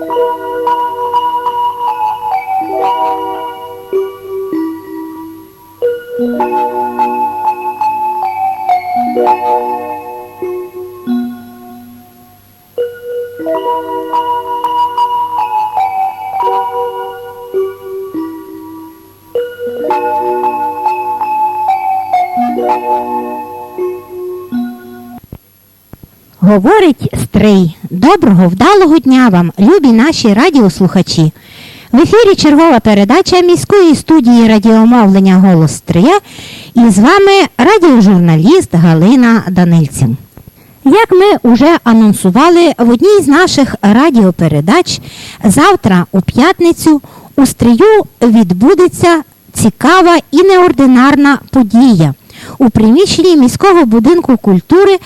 Música Говорить Стрий. Доброго, вдалого дня вам, любі наші радіослухачі. В ефірі чергова передача міської студії радіомовлення Голос Стрия і з вами радіожурналіст Галина Данильцин. Як ми вже анонсували в одній з наших радіопередач, завтра у п'ятницю у Стрию відбудеться цікава і неординарна подія. У приміщенні міського будинку культури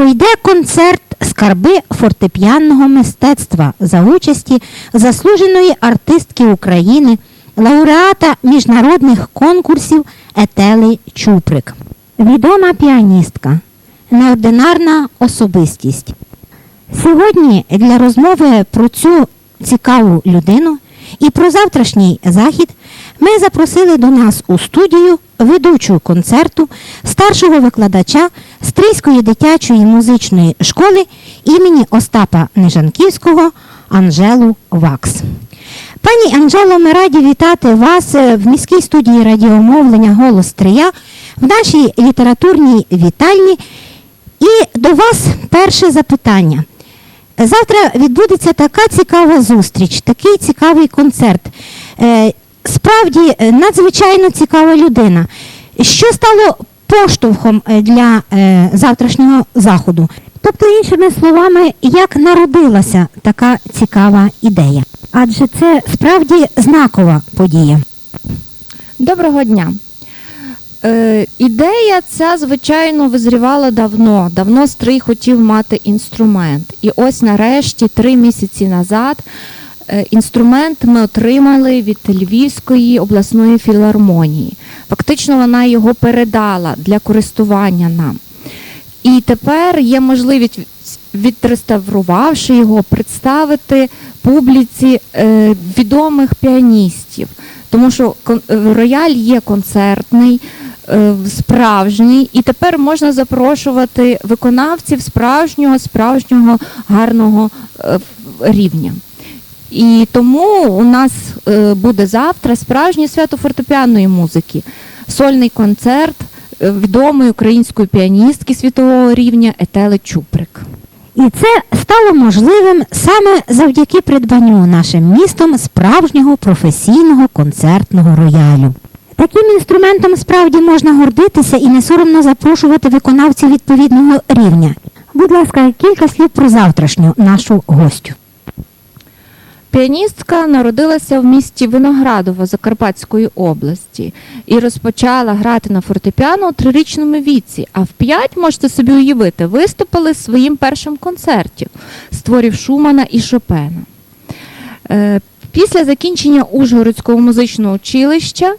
пройде концерт Скарби фортепіанного мистецтва за участі заслуженої артистки України, лауреата міжнародних конкурсів Етели Чуприк. Відома піаністка, неординарна особистість. Сьогодні для розмови про цю цікаву людину і про завтрашній захід ми запросили до нас у студію ведучу концерту старшого викладача Стрийської дитячої музичної школи імені Остапа Нежанківського Анжелу Вакс. Пані Анжело, ми раді вітати вас е, в міській студії радіомовлення Голос Стрия в нашій літературній вітальні. І до вас перше запитання. Завтра відбудеться така цікава зустріч, такий цікавий концерт. Е, Справді е, надзвичайно цікава людина. Що стало поштовхом е, для е, завтрашнього заходу? Тобто, іншими словами, як народилася така цікава ідея? Адже це справді знакова подія. Доброго дня. Е, ідея ця, звичайно, визрівала давно. Давно Стрий хотів мати інструмент. І ось нарешті, три місяці назад, інструмент ми отримали від Львівської обласної філармонії. Фактично вона його передала для користування нам. І тепер є можливість, відреставрувавши його, представити публіці е, відомих піаністів. Тому що е, рояль є концертний, е, справжній, і тепер можна запрошувати виконавців справжнього, справжнього гарного е, рівня. І тому у нас е, буде завтра справжнє свято фортепіанної музики, сольний концерт е, відомої української піаністки світового рівня Етели Чуприк. І це стало можливим саме завдяки придбанню нашим містом справжнього професійного концертного роялю. Таким інструментом справді можна гордитися і не соромно запрошувати виконавців відповідного рівня. Будь ласка, кілька слів про завтрашню нашу гостю. Піаністка народилася в місті Виноградово Закарпатської області і розпочала грати на фортепіано у трирічному віці. А в п'ять, можете собі уявити, виступили своїм першим концерті з творів Шумана і Шопена. Е, Після закінчення Ужгородського музичного училища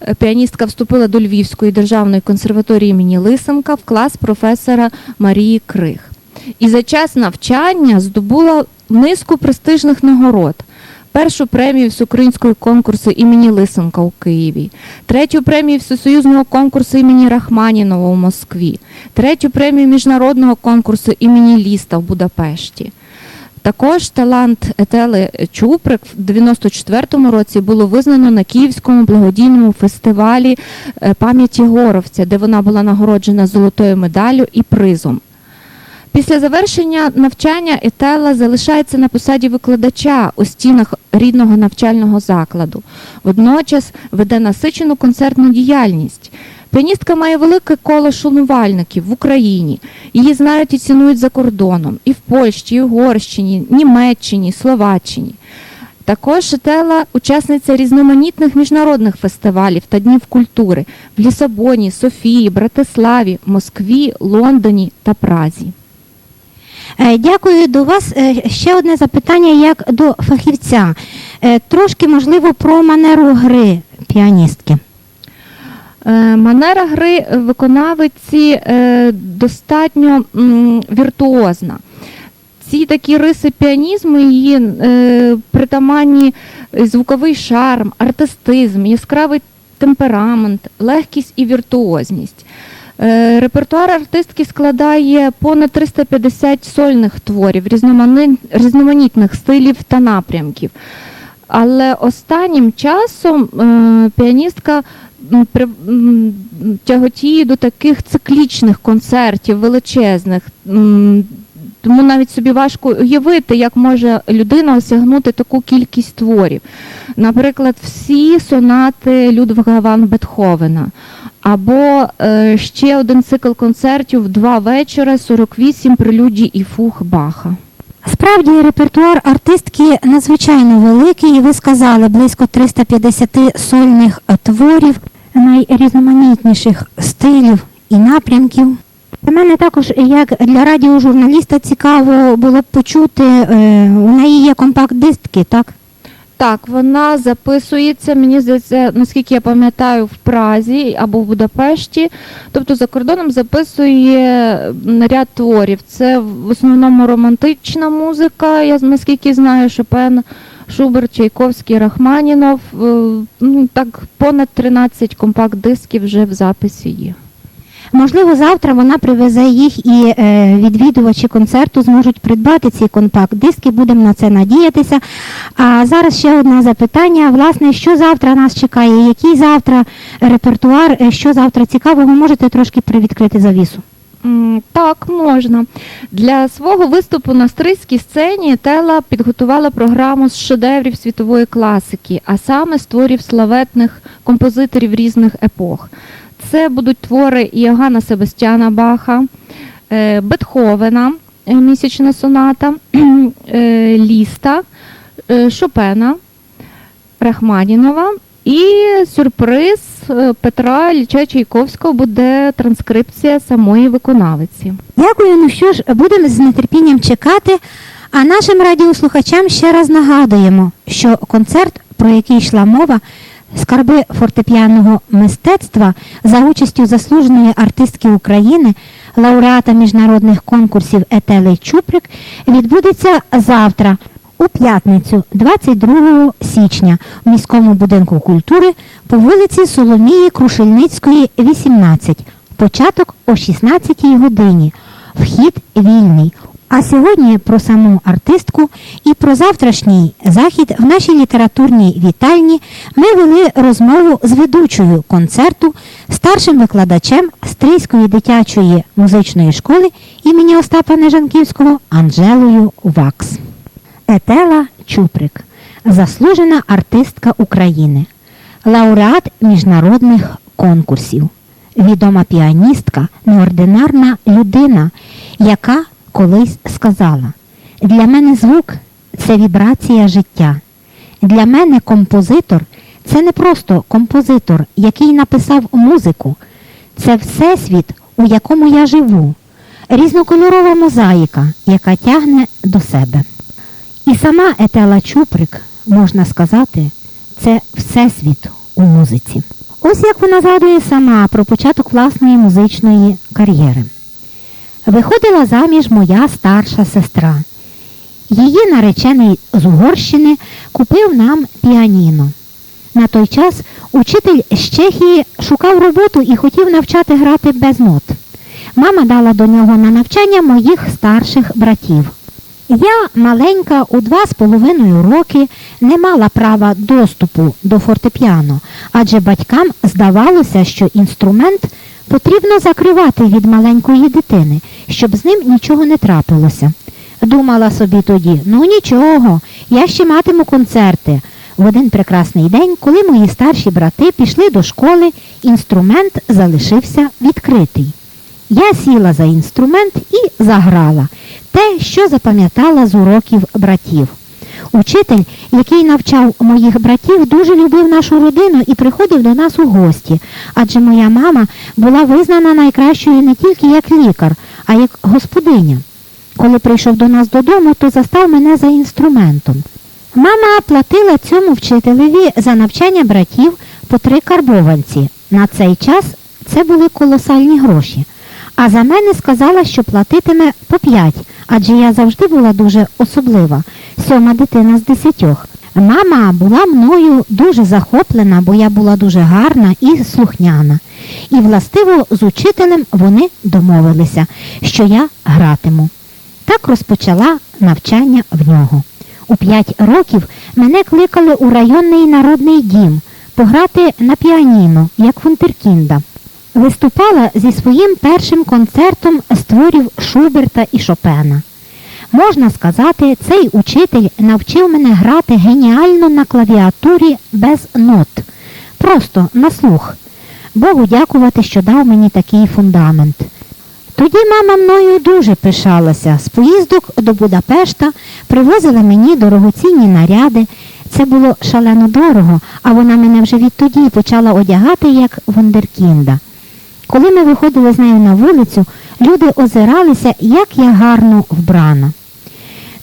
е, піаністка вступила до Львівської державної консерваторії імені Лисенка в клас професора Марії Крих. І за час навчання здобула низку престижних нагород. Першу премію всеукраїнського конкурсу імені Лисенка у Києві, третю премію всесоюзного конкурсу імені Рахманінова у Москві, третю премію міжнародного конкурсу імені Ліста в Будапешті. Також талант Етели Чуприк в 94-му році було визнано на Київському благодійному фестивалі е, пам'яті Горовця, де вона була нагороджена золотою медаллю і призом. Після завершення навчання Етела залишається на посаді викладача у стінах рідного навчального закладу. Водночас веде насичену концертну діяльність. Піаністка має велике коло шанувальників в Україні. Її знають і цінують за кордоном і в Польщі, і Угорщині, Німеччині, Словаччині. Також Етела учасниця різноманітних міжнародних фестивалів та днів культури в Лісабоні, Софії, Братиславі, Москві, Лондоні та Празі. Е, Дякую до вас. Е, Ще одне запитання як до фахівця. Е, Трошки, можливо, про манеру гри піаністки. Манера гри виконавиці достатньо віртуозна. ці такі риси піанізму її притаманні звуковий шарм, артистизм, яскравий темперамент, легкість і віртуозність. Е, Репертуар артистки складає понад 350 сольних творів, різноманітних стилів та напрямків. Але останнім часом е, піаністка тяготіє до таких циклічних концертів величезних. Тому навіть собі важко уявити, як може людина осягнути таку кількість творів. Наприклад, всі сонати Людвига ван Бетховена, або е, ще один цикл концертів два вечора, 48 прелюдій і фуг Баха. Справді репертуар артистки надзвичайно великий, і ви сказали близько 350 сольних творів найрізноманітніших стилів і напрямків. Для мене також, як для радіожурналіста, цікаво було б почути, е, у неї є компакт-дистки, так? Так, вона записується, мені здається, наскільки я пам'ятаю, в Празі або в Будапешті. Тобто за кордоном записує ряд творів. Це в основному романтична музика, я наскільки знаю, Шопен, Шуберт, Чайковський, Рахманінов. Е, Ну, так, понад 13 компакт-дисків вже в записі є. Можливо, завтра вона привезе їх і е, відвідувачі концерту зможуть придбати ці компакт-диски. Будемо на це надіятися. А зараз ще одне запитання. Власне, що завтра нас чекає? Який завтра репертуар? Е, Що завтра цікавого? Можете трошки привідкрити завісу? Так, можна. Для свого виступу на стрийській сцені Тела підготувала програму з шедеврів світової класики, а саме з творів славетних композиторів різних епох. Це будуть твори Іоганна Себастьяна Баха, е, Бетховена, е, місячна соната, е, Ліста, Шопена, Рахманінова і сюрприз Петра Ілліча Чайковського буде транскрипція самої виконавиці. Дякую. Ну що ж, будемо з нетерпінням чекати. А нашим радіослухачам ще раз нагадуємо, що концерт, про який йшла мова, скарби фортепіаного мистецтва за участю заслуженої артистки України, лауреата міжнародних конкурсів Етели Чуприк, відбудеться завтра. У п'ятницю, 22 січня, в міському будинку культури по вулиці Соломії Крушельницької, 18. Початок о 16 годині. Вхід вільний. А сьогодні про саму артистку і про завтрашній захід в нашій літературній вітальні ми вели розмову з ведучою концерту, старшим викладачем Стрийської дитячої музичної школи імені Остапа Нежанківського Анжелою Вакс. Етела Чуприк, заслужена артистка України, лауреат міжнародних конкурсів, відома піаністка, неординарна людина, яка колись сказала: Для мене звук це вібрація життя. Для мене композитор це не просто композитор, який написав музику, це всесвіт, у якому я живу, різнокольорова мозаїка, яка тягне до себе. І сама Етела Чуприк, можна сказати, це всесвіт у музиці. Ось як вона згадує сама про початок власної музичної кар'єри. Виходила заміж моя старша сестра. Її наречений з Угорщини купив нам піаніно. На той час учитель з Чехії шукав роботу і хотів навчати грати без нот. Мама дала до нього на навчання моїх старших братів. Я, маленька, у два з половиною роки, не мала права доступу до фортепіано, адже батькам здавалося, що інструмент потрібно закривати від маленької дитини, щоб з ним нічого не трапилося. Думала собі тоді, ну нічого, я ще матиму концерти. В один прекрасний день, коли мої старші брати пішли до школи, інструмент залишився відкритий. Я сіла за інструмент і заграла те, що запам'ятала з уроків братів. Учитель, який навчав моїх братів, дуже любив нашу родину і приходив до нас у гості, адже моя мама була визнана найкращою не тільки як лікар, а як господиня. Коли прийшов до нас додому, то застав мене за інструментом. Мама платила цьому вчителеві за навчання братів по три карбованці. На цей час це були колосальні гроші. А за мене сказала, що платитиме по п'ять, адже я завжди була дуже особлива, сьома дитина з десятьох. Мама була мною дуже захоплена, бо я була дуже гарна і слухняна. І властиво з учителем вони домовилися, що я гратиму. Так розпочала навчання в нього. У п'ять років мене кликали у районний народний дім пограти на піаніно, як фунтеркінда. Виступала зі своїм першим концертом з творів Шуберта і Шопена. Можна сказати, цей учитель навчив мене грати геніально на клавіатурі без нот, просто на слух. Богу дякувати, що дав мені такий фундамент. Тоді мама мною дуже пишалася. З поїздок до Будапешта привозила мені дорогоцінні наряди. Це було шалено дорого, а вона мене вже відтоді почала одягати як вундеркінда. Коли ми виходили з нею на вулицю, люди озиралися, як я гарно вбрана.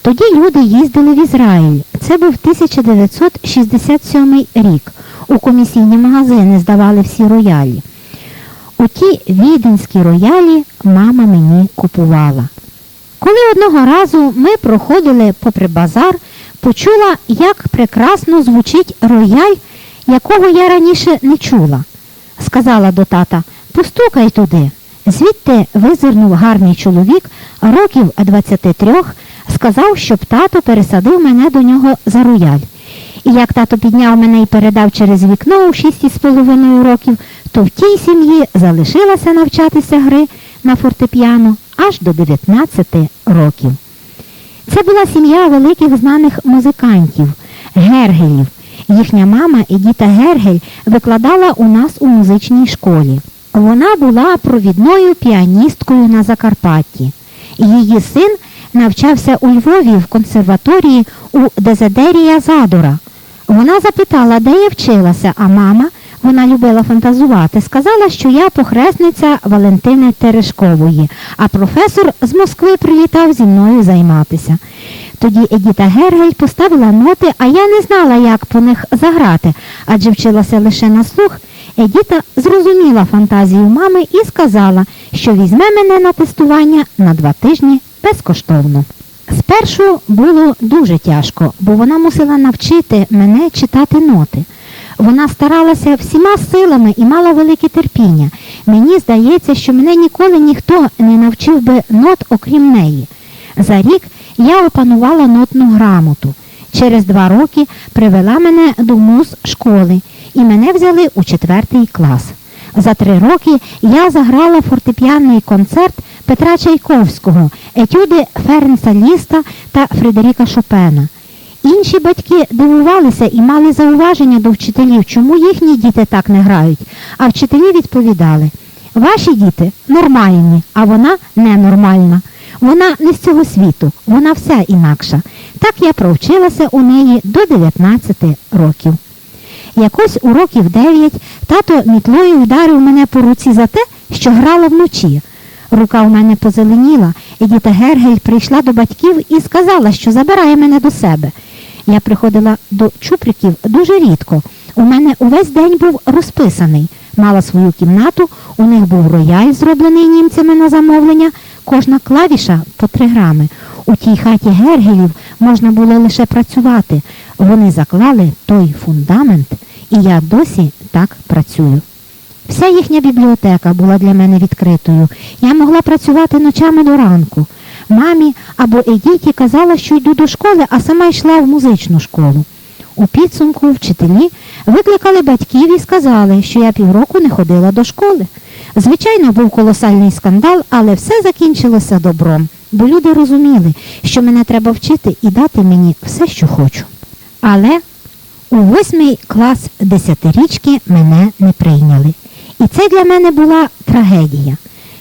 Тоді люди їздили в Ізраїль. Це був 1967 рік. У комісійні магазини здавали всі роялі. У ті віденські роялі мама мені купувала. Коли одного разу ми проходили попри базар, почула, як прекрасно звучить рояль, якого я раніше не чула. Сказала до тата, постукай туди. Звідти визирнув гарний чоловік років 23, сказав, щоб тато пересадив мене до нього за рояль. І як тато підняв мене і передав через вікно у 6,5 років, то в тій сім'ї залишилася навчатися гри на фортепіано аж до 19 років. Це була сім'я великих знаних музикантів, Гергелів. Їхня мама Едіта Гергель викладала у нас у музичній школі. Вона була провідною піаністкою на Закарпатті. Її син навчався у Львові в консерваторії у Дезедерія Задора. Вона запитала, де я вчилася, а мама, вона любила фантазувати, сказала, що я похресниця Валентини Терешкової, а професор з Москви привітав зі мною займатися. Тоді Едіта Гергель поставила ноти, а я не знала, як по них заграти, адже вчилася лише на слух. Едіта зрозуміла фантазію мами і сказала, що візьме мене на тестування на два тижні безкоштовно. Спершу було дуже тяжко, бо вона мусила навчити мене читати ноти. Вона старалася всіма силами і мала велике терпіння. Мені здається, що мене ніколи ніхто не навчив би нот, окрім неї. За рік я опанувала нотну грамоту. Через два роки привела мене до муз школи і мене взяли у четвертий клас. За три роки я заграла фортепіанний концерт Петра Чайковського, етюди Ференса Ліста та Фредеріка Шопена. Інші батьки дивувалися і мали зауваження до вчителів, чому їхні діти так не грають. А вчителі відповідали: ваші діти нормальні, а вона ненормальна. Вона не з цього світу, вона вся інакша. Так я провчилася у неї до 19 років. Якось у років 9 тато мітлою вдарив мене по руці за те, що грала вночі. Рука у мене позеленіла, і діта Гергель прийшла до батьків і сказала, що забирає мене до себе. Я приходила до чуприків дуже рідко. У мене увесь день був розписаний. Мала свою кімнату, у них був рояль, зроблений німцями на замовлення, кожна клавіша по три грами. У тій хаті Гергелів можна було лише працювати. Вони заклали той фундамент, і я досі так працюю. Вся їхня бібліотека була для мене відкритою. Я могла працювати ночами до ранку. Мамі або Едіті казала, що йду до школи, а сама йшла в музичну школу. У підсумку вчителі викликали батьків і сказали, що я півроку не ходила до школи. Звичайно, був колосальний скандал, але все закінчилося добром, бо люди розуміли, що мене треба вчити і дати мені все, що хочу. Але у восьмий клас десятирічки мене не прийняли. І це для мене була трагедія.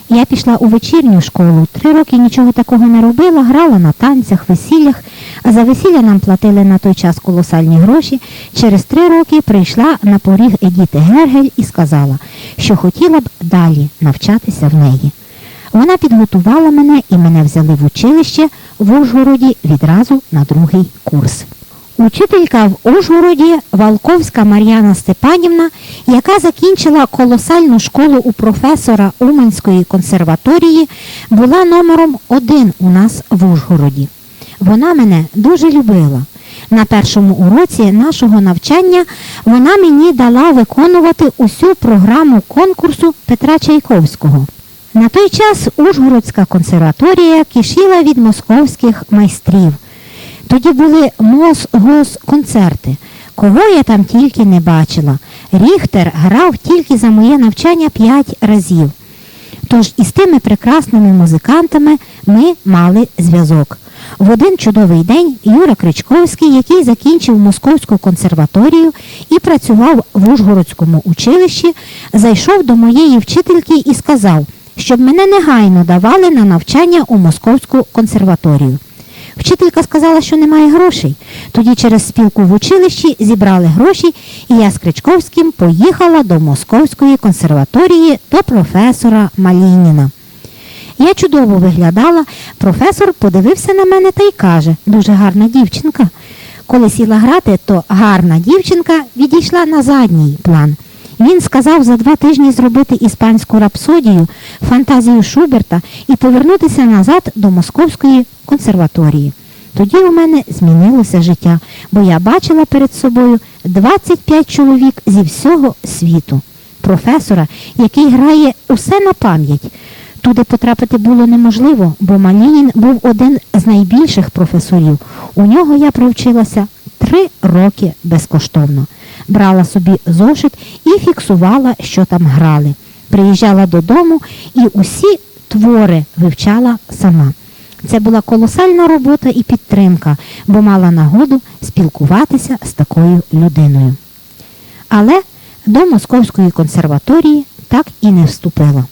Я пішла у вечірню школу, три роки нічого такого не робила, грала на танцях, весіллях, а за весілля нам платили на той час колосальні гроші. Через три роки прийшла на поріг Едіти Гергель і сказала, що хотіла б далі навчатися в неї. Вона підготувала мене і мене взяли в училище в Ужгороді відразу на другий курс. Учителька в Ужгороді Валковська Мар'яна Степанівна, яка закінчила колосальну школу у професора Уманської консерваторії, була номером один у нас в Ужгороді. Вона мене дуже любила. На першому уроці нашого навчання вона мені дала виконувати усю програму конкурсу Петра Чайковського. На той час Ужгородська консерваторія кишіла від московських майстрів. Тоді були мос-гос-концерти. Кого я там тільки не бачила. Ріхтер грав тільки за моє навчання п'ять разів. Тож із тими прекрасними музикантами ми мали зв'язок. В один чудовий день Юра Кричковський, який закінчив Московську консерваторію і працював в Ужгородському училищі, зайшов до моєї вчительки і сказав, щоб мене негайно давали на навчання у Московську консерваторію. Вчителька сказала, що немає грошей. Тоді через спілку в училищі зібрали гроші, і я з Кричковським поїхала до Московської консерваторії до професора Малініна. Я чудово виглядала, професор подивився на мене та й каже, дуже гарна дівчинка. Коли сіла грати, то гарна дівчинка відійшла на задній план. Він сказав за два тижні зробити іспанську рапсодію, фантазію Шуберта і повернутися назад до Московської консерваторії. Тоді у мене змінилося життя, бо я бачила перед собою 25 чоловік зі всього світу. Професора, який грає усе на пам'ять. Туди потрапити було неможливо, бо Малінін був один з найбільших професорів. У нього я провчилася три роки безкоштовно. Брала собі зошит і фіксувала, що там грали. Приїжджала додому і усі твори вивчала сама. Це була колосальна робота і підтримка, бо мала нагоду спілкуватися з такою людиною. Але до Московської консерваторії так і не вступила.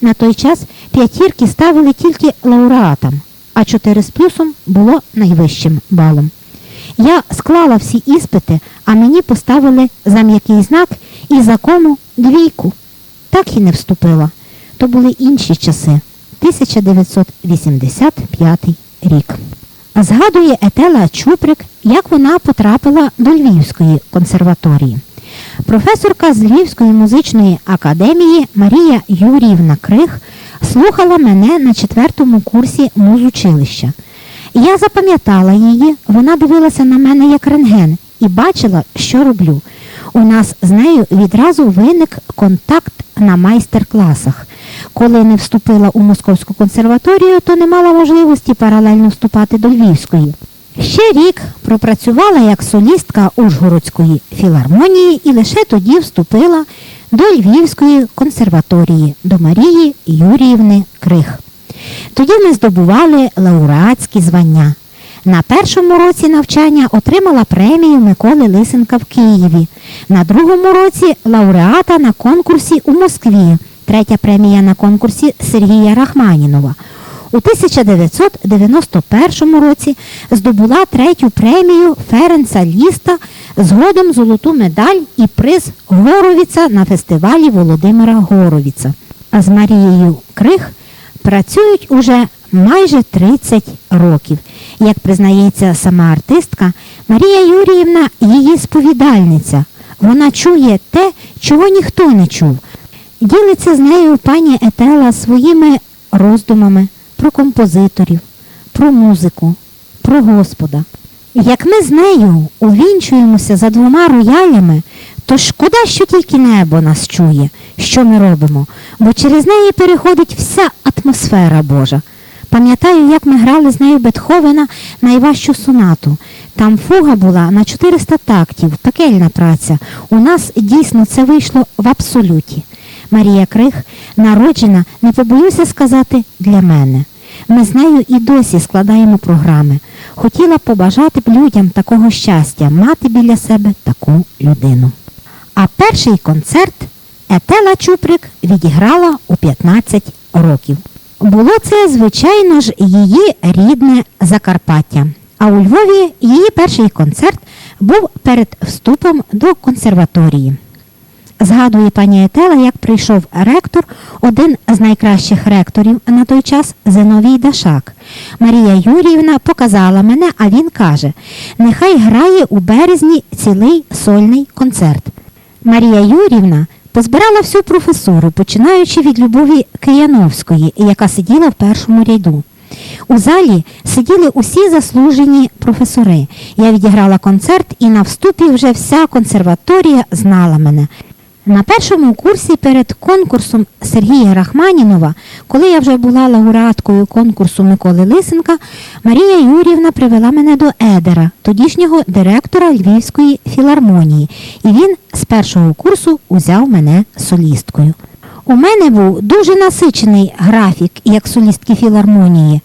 На той час п'ятірки ставили тільки лауреатам, а 4 з плюсом було найвищим балом. Я склала всі іспити, а мені поставили за м'який знак і закону двійку. Так і не вступила. То були інші часи. 1985 рік. Згадує Етела Чуприк, як вона потрапила до Львівської консерваторії. Професорка з Львівської музичної академії Марія Юріївна Крих слухала мене на четвертому курсі музучилища. Я запам'ятала її, вона дивилася на мене як рентген і бачила, що роблю. У нас з нею відразу виник контакт на майстер-класах. Коли не вступила у Московську консерваторію, то не мала можливості паралельно вступати до Львівської. Ще рік пропрацювала як солістка Ужгородської філармонії і лише тоді вступила до Львівської консерваторії до Марії Юріївни Крих. Тоді ми здобували лауреатські звання. На першому році навчання отримала премію Миколи Лисенка в Києві. На другому році лауреата на конкурсі у Москві. Третя премія на конкурсі Сергія Рахманінова. У 1991 році здобула третю премію Ференца Ліста, згодом золоту медаль і приз Горовіца на фестивалі Володимира Горовіца. А з Марією Крих працюють уже майже 30 років. Як признається сама артистка, Марія Юріївна її сповідальниця. Вона чує те, чого ніхто не чув. Ділиться з нею пані Етела своїми роздумами про композиторів, про музику, про Господа. Як ми з нею увінчуємося за двома роялями, то шкода, що тільки небо нас чує, що ми робимо, бо через неї переходить вся атмосфера Божа. Пам'ятаю, як ми грали з нею Бетховена найважчу сонату. Там фуга була на 400 тактів, пекельна праця. У нас дійсно це вийшло в абсолюті. Марія Крих народжена, не побоюся сказати, для мене. Ми з нею і досі складаємо програми. Хотіла побажати б людям такого щастя, мати біля себе таку людину. А перший концерт Етела Чуприк відіграла у 15 років. Було це, звичайно ж, її рідне Закарпаття. А у Львові її перший концерт був перед вступом до консерваторії. Згадує пані Етела, як прийшов ректор, один з найкращих ректорів на той час Зиновій Дашак. Марія Юріївна показала мене, а він каже: нехай грає у березні цілий сольний концерт. Марія Юрівна позбирала всю професуру, починаючи від Любові Кияновської, яка сиділа в першому ряду. У залі сиділи усі заслужені професори. Я відіграла концерт, і на вступі вже вся консерваторія знала мене. На першому курсі перед конкурсом Сергія Рахманінова, коли я вже була лауреаткою конкурсу Миколи Лисенка, Марія Юрівна привела мене до Едера, тодішнього директора Львівської філармонії, і він з першого курсу узяв мене солісткою. У мене був дуже насичений графік як солістки філармонії.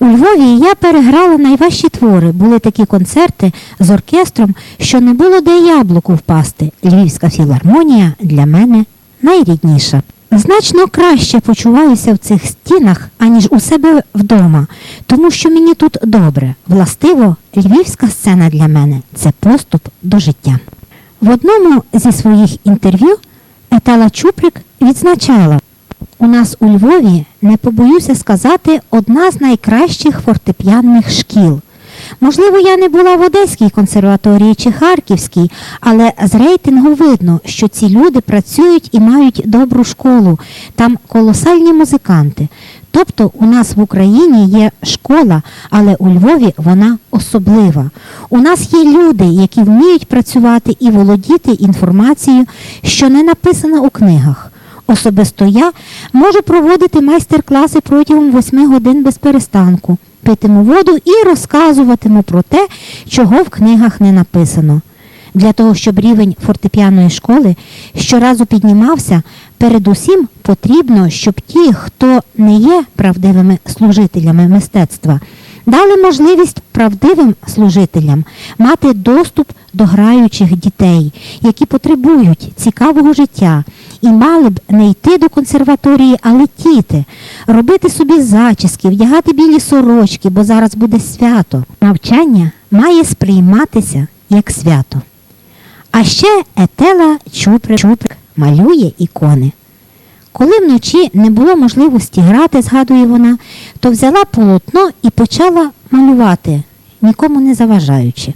У Львові я переграла найважчі твори. Були такі концерти з оркестром, що не було де яблуку впасти. Львівська філармонія для мене найрідніша. Значно краще почуваюся в цих стінах, аніж у себе вдома, тому що мені тут добре. Властиво, львівська сцена для мене це поступ до життя. В одному зі своїх інтерв'ю Етела Чуприк відзначала, у нас у Львові, не побоюся сказати, одна з найкращих фортепіанних шкіл. Можливо, я не була в Одеській консерваторії чи Харківській, але з рейтингу видно, що ці люди працюють і мають добру школу. Там колосальні музиканти. Тобто у нас в Україні є школа, але у Львові вона особлива. У нас є люди, які вміють працювати і володіти інформацією, що не написана у книгах. Особисто я можу проводити майстер-класи протягом 8 годин без перестанку, питиму воду і розказуватиму про те, чого в книгах не написано. Для того, щоб рівень фортепіаної школи щоразу піднімався, передусім потрібно, щоб ті, хто не є правдивими служителями мистецтва, дали можливість правдивим служителям мати доступ до граючих дітей, які потребують цікавого життя, і мали б не йти до консерваторії, а летіти, робити собі зачіски, вдягати білі сорочки, бо зараз буде свято. Навчання має сприйматися як свято. А ще Етела Чуприк, Чуприк малює ікони. Коли вночі не було можливості грати, згадує вона, то взяла полотно і почала малювати, нікому не заважаючи.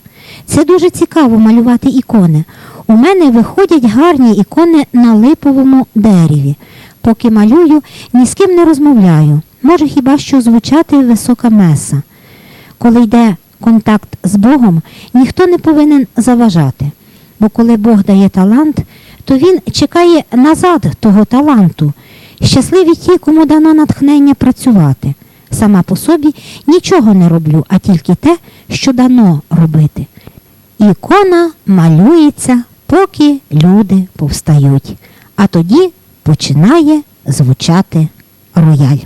Це дуже цікаво малювати ікони. У мене виходять гарні ікони на липовому дереві. Поки малюю, ні з ким не розмовляю. Може хіба що звучати висока меса. Коли йде контакт з Богом, ніхто не повинен заважати. Бо коли Бог дає талант, то він чекає назад того таланту. Щасливі ті, кому дано натхнення працювати. Сама по собі нічого не роблю, а тільки те, що дано робити. Ікона малюється, поки люди повстають, а тоді починає звучати рояль.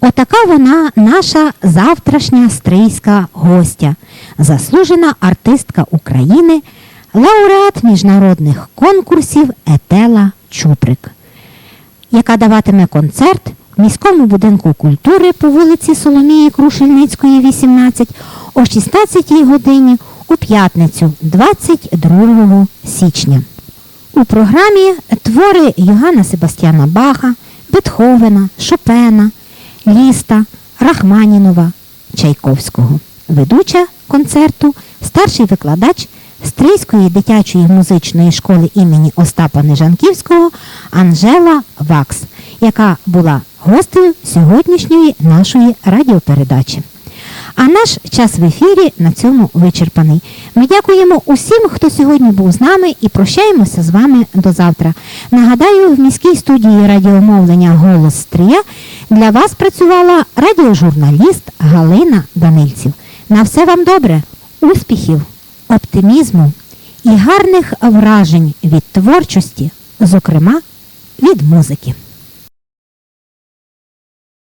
Отака вона наша завтрашня стрийська гостя, заслужена артистка України, лауреат міжнародних конкурсів Етела Чуприк, яка даватиме концерт в міському будинку культури по вулиці Соломії Крушельницької, 18 о 16 годині у п'ятницю, 22 січня. У програмі твори Йоганна Себастьяна Баха, Бетховена, Шопена, Ліста, Рахманінова, Чайковського. Ведуча концерту, старший викладач Стрийської дитячої музичної школи імені Остапа Нежанківського Анжела Вакс, яка була гостею сьогоднішньої нашої радіопередачі. А наш час в ефірі на цьому вичерпаний. Ми дякуємо усім, хто сьогодні був з нами, і прощаємося з вами до завтра. Нагадаю, в міській студії радіомовлення Голос Стрия для вас працювала радіожурналіст Галина Данильців. На все вам добре, успіхів, оптимізму і гарних вражень від творчості, зокрема від музики.